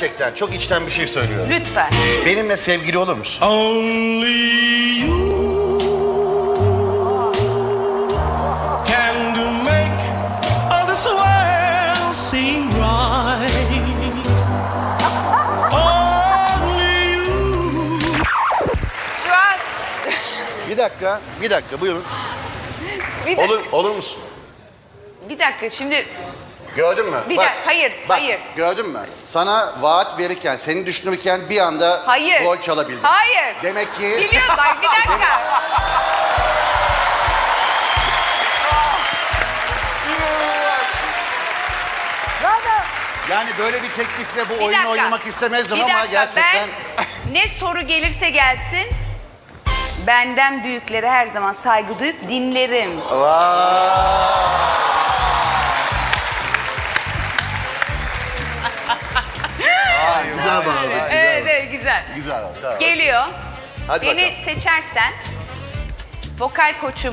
gerçekten çok içten bir şey söylüyorum. Lütfen. Benimle sevgili olur musun? Only you can do make all this world seem right. Only you. Şu an Bir dakika, bir dakika buyurun. bir, dak- Olur, olur musun? bir dakika şimdi Gördün mü? Bir dakika, hayır, bak, hayır. Gördün mü? Sana vaat verirken, seni düşünürken bir anda hayır. gol çalabildim. Hayır. Demek ki... Biliyorum bak bir dakika. Yani böyle bir teklifle bu Bir oyunu dakika. oynamak istemezdim Bir ama dakika, gerçekten... Ben ne soru gelirse gelsin benden büyüklere her zaman saygı duyup dinlerim. Aa, güzel bağladık, güzel. Evet evet güzel. Güzel tamam. Geliyor. Hadi Beni bakalım. seçersen vokal koçum